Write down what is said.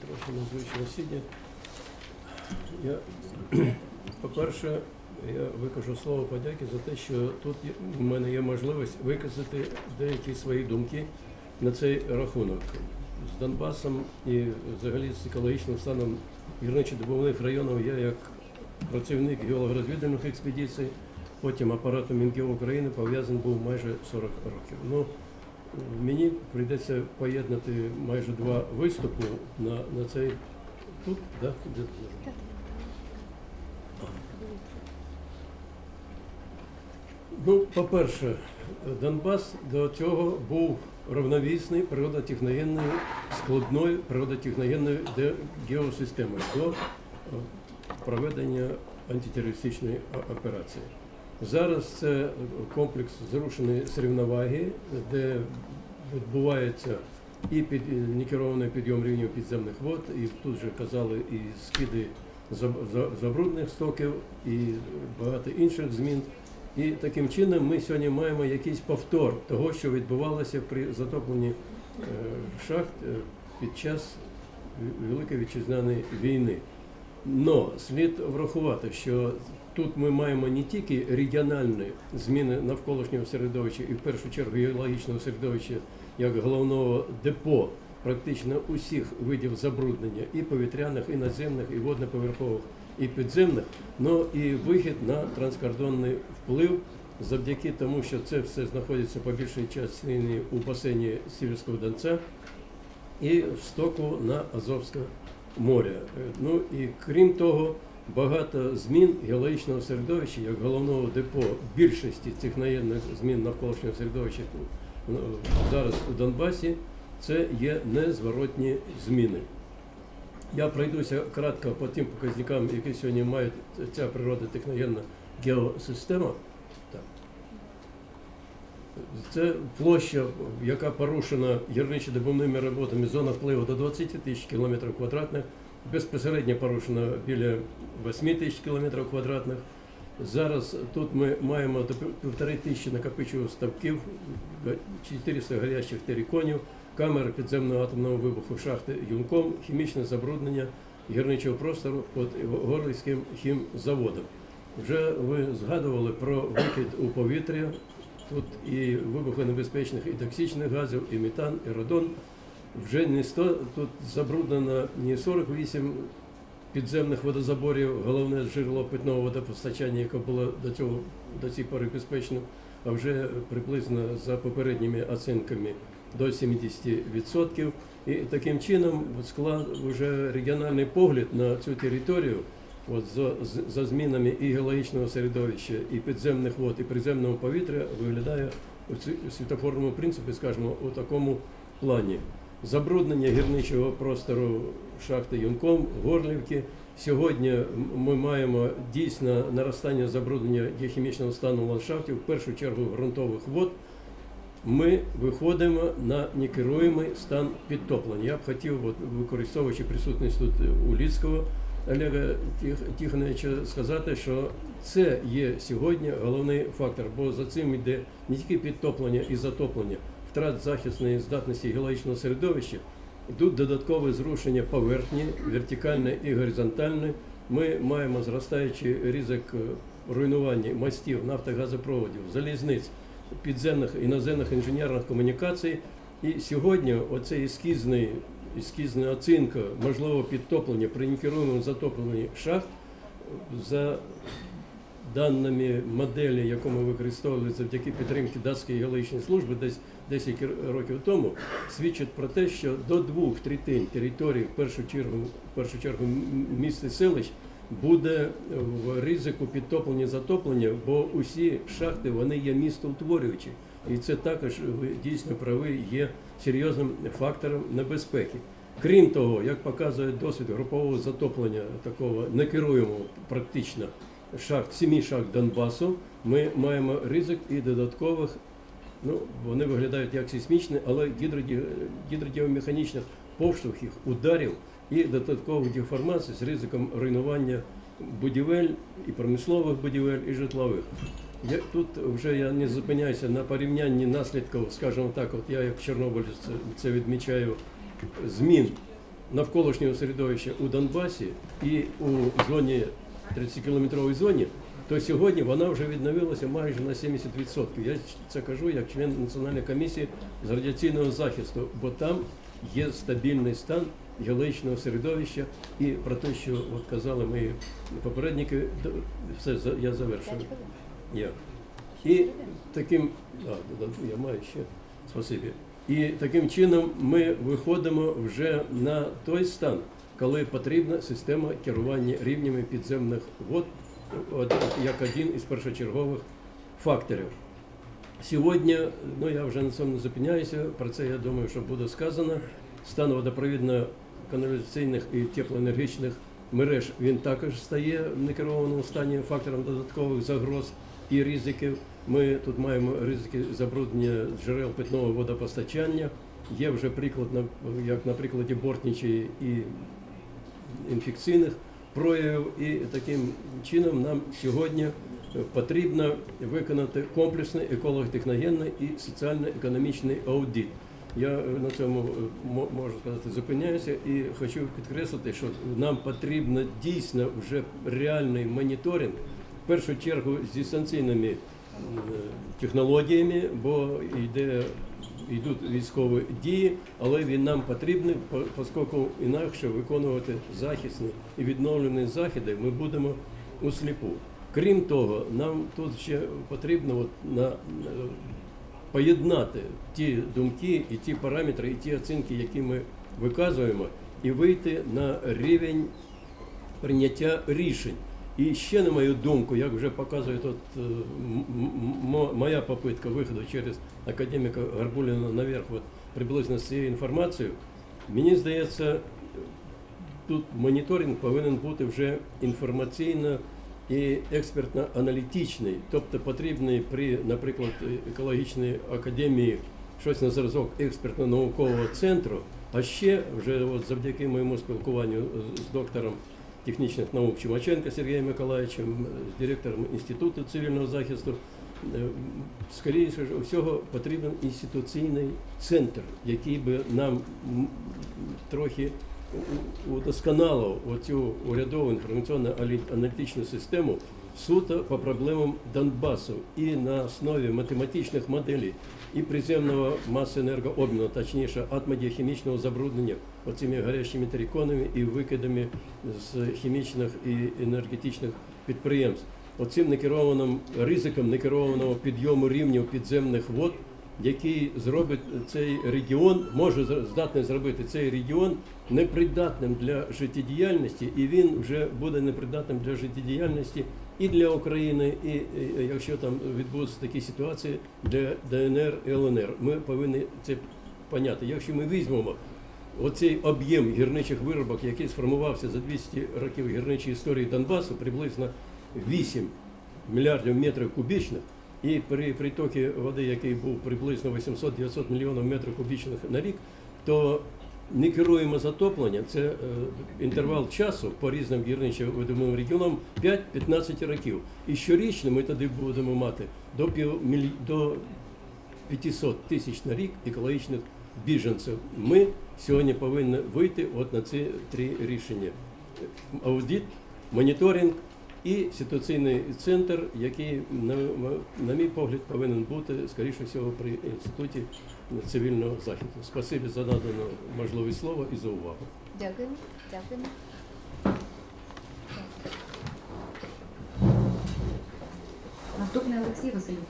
Трохи незвично сидять. Я, по-перше, я викажу слово подяки за те, що тут у мене є можливість виказати деякі свої думки на цей рахунок. З Донбасом і взагалі з екологічним станом гірничо-добувних районів я як працівник геологорозвідувальних експедицій, потім апарату Мінгео України пов'язаний був майже 40 років. Ну, мені прийдеться поєднати майже два виступи на, на цей тут, да? Де- Ну, по-перше, Донбас до цього був равновісний природотехногенною, складною природотехногенною геосистемою до е, проведення антитерористичної операції. Зараз це комплекс зрушеної соревноваги, де відбувається і під некерований підйом рівнів підземних вод, і тут же казали і скиди заб- за- забрудних стоків, і багато інших змін. І таким чином ми сьогодні маємо якийсь повтор того, що відбувалося при затопленні е, шахт е, під час Великої вітчизняної війни. Но слід врахувати, що тут ми маємо не тільки регіональні зміни навколишнього середовища і в першу чергу геологічного середовища як головного депо практично усіх видів забруднення і повітряних, і наземних, і водноповерхових, і підземних, но і вихід на транскордонний вплив завдяки тому, що це все знаходиться по більшій частині у басейні Сіверського Донця і в стоку на Азовське море. Е, Ну і крім того, багато змін геологічного середовища, як головного депо більшості цих наєдних змін навколишнього середовища ну, зараз у Донбасі, це є незворотні зміни. Я пройдуся кратко по тим показникам, які сьогодні має ця природотехногенна геосистема. Так. Це площа, яка порушена гірничо-добувними роботами, зона впливу до 20 тисяч кілометрів квадратних, безпосередньо порушена біля 8 тисяч кілометрів квадратних. Зараз тут ми маємо до півтори тисячі накопичувачів ставків, 400 гарячих териконів, камери підземного атомного вибуху шахти Юнком, хімічне забруднення гірничого простору під Горлівським хімзаводом. Вже ви згадували про викид у повітря. Тут і вибухонебезпечних, і токсичних газів, і метан, і радон. Вже не 100, тут забруднено не 48 підземних водозаборів, головне джерело питного водопостачання, яке було до цього до цієї пори безпечним, а вже приблизно за попередніми оцінками до 70%. І таким чином склад вже регіональний погляд на цю територію. От за, за змінами і геологічного середовища, і підземних вод, і приземного повітря виглядає у світофорному принципі, скажімо, у такому плані. Забруднення гірничого простору шахти Юнком, Горлівки. Сьогодні ми маємо дійсно наростання забруднення геохімічного стану ландшафтів, в першу чергу ґрунтових вод. Ми виходимо на некеруємий стан підтоплення. Я б хотів, от, використовуючи присутність тут Уліцького Олега Тих- Тихоновича, сказати, що це є сьогодні головний фактор, бо за цим йде не тільки підтоплення і затоплення, втрат захисної здатності геологічного середовища, йдуть додаткове зрушення поверхні, вертикальне і горизонтальне. Ми маємо зростаючий ризик е, руйнування мостів, нафтогазопроводів, залізниць, підземних і наземних інженерних комунікацій. І сьогодні оцей ескізний, ескізна оцінка можливого підтоплення при некеруємому затопленні шахт за даними моделі, яку ми використовували завдяки підтримки датської геологічної служби десь 10 років тому, свідчить про те, що до двох третин території, в першу чергу, в першу чергу міст і селищ, буде в ризику підтоплення затоплення, бо усі шахти вони є містоутворюючі. І це також ви дійсно праві є серйозним фактором небезпеки. Крім того, як показує досвід групового затоплення такого некеруємого практично шахт, сімі шахт Донбасу, ми маємо ризик і додаткових, ну вони виглядають як сейсмічні, але гідродіомеханічних повштовхів, ударів і додаткових деформацій з ризиком руйнування будівель і промислових будівель, і житлових. Я, тут вже я не зупиняюся на порівнянні наслідків, скажімо так, от я як чорнобилець це, це відмічаю змін навколишнього середовища у Донбасі і у зоні 30-кілометровій зоні, то сьогодні вона вже відновилася майже на 70%. Я це кажу як член Національної комісії з радіаційного захисту, бо там є стабільний стан геологічного середовища і про те, що от казали мої попередники, все я завершую. Я. І таким, а, я маю ще, спасибі. І таким чином ми виходимо вже на той стан, коли потрібна система керування рівнями підземних вод як один із першочергових факторів. Сьогодні, ну я вже на цьому не зупиняюся, про це я думаю, що буде сказано. Стан водопровідно-каналізаційних і теплоенергічних мереж він також стає в некерованому стані фактором додаткових загроз і ризиків. Ми тут маємо ризики забруднення джерел питного водопостачання. Є вже приклад, як на прикладі Бортничі і інфекційних проявів, і таким чином нам сьогодні е, потрібно виконати комплексний еколого-техногенний і соціально-економічний аудит. Я е, на цьому е, можу сказати зупиняюся і хочу підкреслити, що нам потрібно дійсно вже реальний моніторинг, в першу чергу з дистанційними технологіями, бо йде йдуть військові дії, але він нам потрібний, по- оскільки інакше виконувати захисні і відновлені заходи ми будемо у сліпу. Крім того, нам тут ще потрібно от на- поєднати ті думки і ті параметри, і ті оцінки, які ми виказуємо, і вийти на рівень прийняття рішень. І ще на мою думку, як вже показує тут е, моя попитка виходу через академіка Гарбуліна наверх, от, приблизно з цією інформацією, мені здається, тут моніторинг повинен бути вже інформаційно і експертно-аналітичний, тобто потрібний при, наприклад, екологічній академії щось на зразок експертно-наукового центру, а ще вже от завдяки моєму спілкуванню з доктором технічних наук Чумаченко Сергієм Миколаївичем, з директором Інституту цивільного захисту. Е, Скоріше всього потрібен інституційний центр, який би нам трохи удосконалив оцю урядову інформаційно аналітичну систему суто по проблемам Донбасу і на основі математичних моделей і приземного маси енергообміну, точніше атомодіохімічного забруднення оцими гарячими териконами і викидами з хімічних і енергетичних підприємств. Оцим некерованим ризиком некерованого підйому рівнів підземних вод, який зробить цей регіон, може здатний зробити цей регіон непридатним для життєдіяльності, і він вже буде непридатним для життєдіяльності і для України, і, якщо там відбудуться такі ситуації для ДНР і ЛНР. Ми повинні це поняти. Якщо ми візьмемо оцей об'єм гірничих виробок, який сформувався за 200 років гірничої історії Донбасу, приблизно 8 мільярдів метрів кубічних, і при притокі води, який був приблизно 800-900 мільйонів метрів кубічних на рік, то не керуємо затоплення, це е, інтервал часу по різним гірничим видимим регіонам 5-15 років. І щорічно ми тоді будемо мати до, до 500 тисяч на рік екологічних біженців. Ми сьогодні повинні вийти от на ці три рішення: аудит, моніторинг і ситуаційний центр, який, на мій погляд, повинен бути, скоріше всього, при інституті цивільного захисту. Спасибі за надану можливість слова і за увагу. Дякуємо. Дякуємо. Наступний Олексій Василюк.